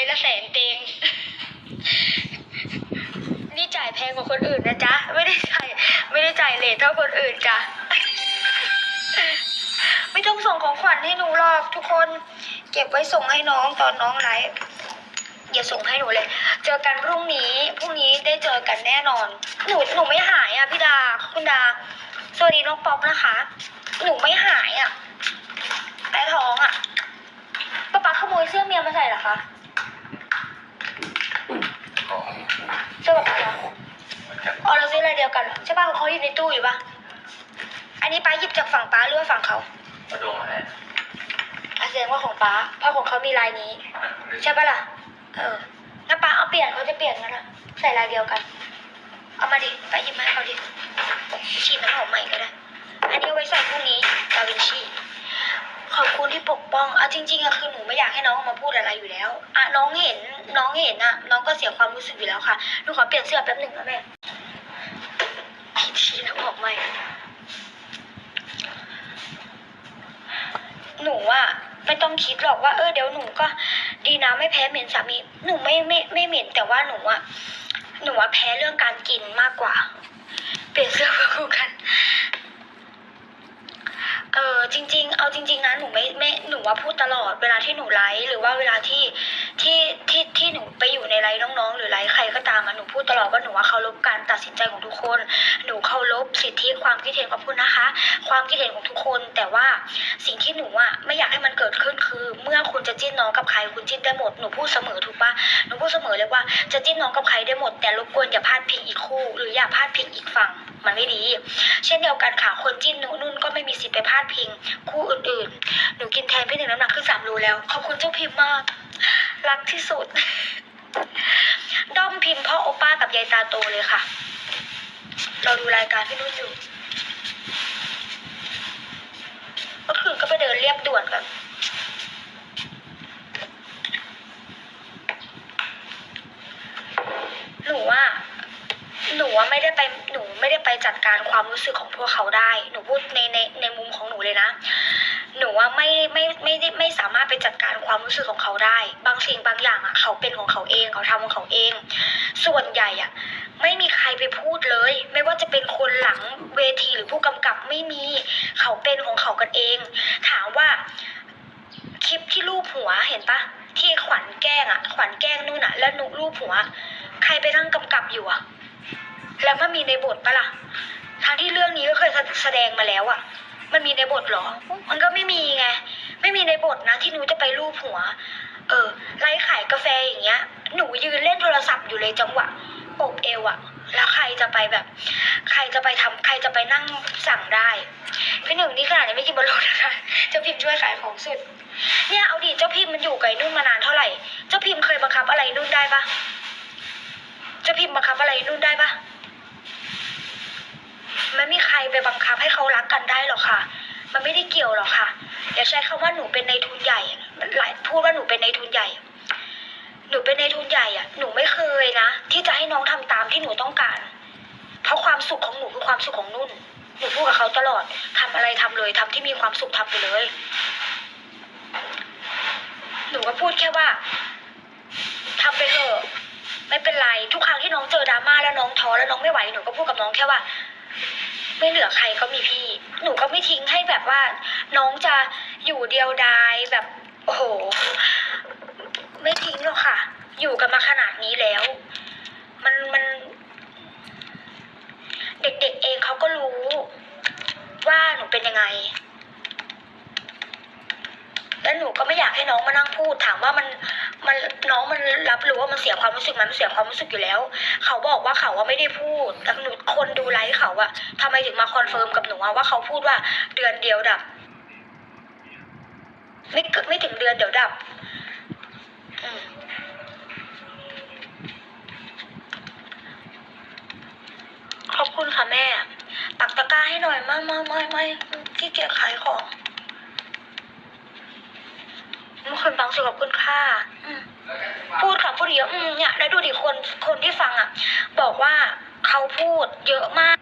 ค์ละแสนเตง นี่จ่ายแพงกว่าคนอื่นนะจ๊ะ ไม่ได้จ่ายไม่ได้จ่ายเลทเท่าคนอื่นจ้ะ ไม่ต้องส่งของขวัญให้หนูหรอกทุกคน เก็บไว้ส่งให้น้องตอนน้องไลฟ์อย่าส่งให้หนูเลย เจอกันพรุ่งนี้ พรุ่งนี้ได้เจอกันแน่นอน หนูหนูไม่หายอะพี่ดา คุณดา สวัสดีน้องป๊อปนะคะ หนูไม่หายอะแพ้ท้องอะป๊าป๊าขโมยเสื้อเมียมาใส่เหรอคะ ของเสื้อป๊าป๊าเหรอเหมือนกันอ๋อเราซื้ออะไรเดียวกันเหรอใช่ป่ะเขาอยู่ในตู้อยู่ป่ะ อันนี้ป้าหยิบจากฝั่งป้าหรือว่าฝั่งเขากระดงอะไรอะแสดงว่าของป้าเพราะของเขามีลายนี้ ใช่ปะล่ะ เอองั้นป้าเอาเปลี่ยนเขาจะเปลี่ยนกันนะใส่ลายเดียวกัน เอามาดิไปหยิบมาให้เขาดิฉีดน้ำหอมใหม่ก็ได้ อันนี้เอาไว้ใส่พรุ่ ปกป้องอะจริงๆอะคือหนูไม่อยากให้น้องออกมาพูดอะไรอยู่แล้วอะน้องเห็นน้องเห็นอะน้องก็เสียความรู้สึกอยู่แล้วค่ะหนูขอเปลี่ยนเสื้อแป๊บหนึ่งนะแม่ฉีดน้ำหอมใหม่หนูอะไม่ต้องคิดหรอกว่าเออเดี๋ยวหนูก็ดีนะไม่แพ้เหม็นสามีหนูไม่ไม่ไม่เหม็นแต่ว่าหนูอะหนูอะแพ้เรื่องการกินมากกว่า เปลี่ยนเสื้อ หนูเคารพสิทธิความคิดเห็นของคุณนะคะ ความคิดเห็นของทุกคน แต่ว่าสิ่งที่หนูอะไม่อยากให้มันเกิดขึ้นคือ เมื่อคุณจะจิ้นน้องกับใครคุณจิ้นได้หมดหนูพูดเสมอถูกปะหนูพูดเสมอเลยว่าจะจิ้นน้องกับใครได้หมด แต่รบกวนอย่าพลาดพิงอีกคู่ หรืออย่าพลาดพิงอีกฝั่งมันไม่ดี เช่นเดียวกันค่ะคนจิ้นหนูนุ่นก็ไม่มีสิทธิ์ไปพลาดพิง คู่อื่นๆ หนูกินแทนพี่หนึ่งน้ำหนักขึ้นสามโลแล้ว ขอบคุณเจ้าพิมพ์มาก รักที่สุดด้อมพิมพ์พ่อโอป้ากับยายตาโตเลยค่ะ เราดูรายการพี่นุ่นอยู่เมื่อคืนก็ไปเดินเรียบด่วนกันหนูว่า หนูว่าไม่ได้ไปหนูไม่ได้ไปจัดการความรู้สึกของพวกเขาได้ หนูพูดในในในมุมของหนูเลยนะ หนูว่าไม่ไม่ไม่ได้ไม่สามารถไปจัดการความรู้สึกของเขาได้ บางสิ่งบางอย่างอะเขาเป็นของเขาเองเขาทำของเขาเอง ส่วนใหญ่อะ ไม่มีใครไปพูดเลย ไม่ว่าจะเป็นคนหลังเวทีหรือผู้กำกับไม่มีเขาเป็นของเขากันเอง ถามว่าคลิปที่รูปหัวเห็นปะที่ขวัญแกล้งอะขวัญแกล้งนู่นอะแล้วนุรูปหัว ใครไปนั่งกำกับอยู่อะแล้วมันมีในบทปะล่ะทั้งที่เรื่องนี้ก็เคยแสดงมาแล้วอะมันมีในบทหรอ มันก็ไม่มีไง ไม่มีในบทนะ ที่หนูจะไปรูปหัว เออไลฟ์ขายกาแฟอย่างเงี้ย หนูยืนเล่นโทรศัพท์อยู่เลยจังหวะ เอวอะแล้วใครจะไปแบบ ใครจะไปทำใครจะไปนั่งสั่งได้พี่หนึ่งนี่ขนาดยังไม่กินบอลลูนนะคะเจ้าพิมพ์ช่วยขายของสุด เนี่ยเอาดิเจ้าพิมพ์มันอยู่กับไอ้นุ่นมานานเท่าไหร่ เจ้าพิมพ์เคยบังคับอะไรนุ่นได้ปะเจ้าพิมพ์บังคับอะไรนุ่นได้ปะไม่มีใครไปบังคับให้เขารักกันได้หรอกค่ะ มันไม่ได้เกี่ยวหรอกค่ะอย่าใช้คำว่าหนูเป็นในทุนใหญ่หลายพูดว่าหนูเป็นในทุนใหญ่ เป็นในทุนใหญ่อะหนูไม่เคยนะ ที่จะให้น้องทำตามที่หนูต้องการ เพราะความสุขของหนูคือความสุขของนุ่น หนูพูดกับเขาตลอดทำอะไรทำเลยทำที่มีความสุขทำไปเลย หนูก็พูดแค่ว่าทำไปเถอะไม่เป็นไรทุกครั้งที่น้องเจอดราม่าแล้วน้องท้อแล้วน้องไม่ไหวหนูก็พูดกับน้องแค่ว่า ไม่เหลือใครก็มีพี่ หนูก็ไม่ทิ้งให้แบบว่า น้องจะอยู่เดียวดายแบบโอ้โห อยู่กันมาขนาดนี้แล้ว มันมัน เด็กๆเองเขาก็รู้ ว่าหนูเป็นยังไง แล้วหนูก็ไม่อยากให้น้องมานั่งพูดถามว่ามันมันน้องมันรับรู้ว่ามันเสียความรู้สึกมันเสียความรู้สึกอยู่แล้ว เขาบอกว่าเขาว่าไม่ได้พูดแต่หนูคนดูไลฟ์เขาอะทำไมถึงมาคอนเฟิร์มกับหนูว่าเขาพูดว่าเดือนเดียวดับ ไม่เกินไม่ถึงเดือนเดี๋ยวดับ อืมขอบ คุณค่ะแม่ ตักตะกร้าให้หน่อยไม่ไม่ไม่ไม่ที่เกียจขายของเมื่อคืนบางสุดขอบคุณค่ะพูดค่ะพูดเยอะอืมเนี่ยแล้วดูดิคนคนที่ฟังอะ บอกว่าเขาพูดเยอะมาก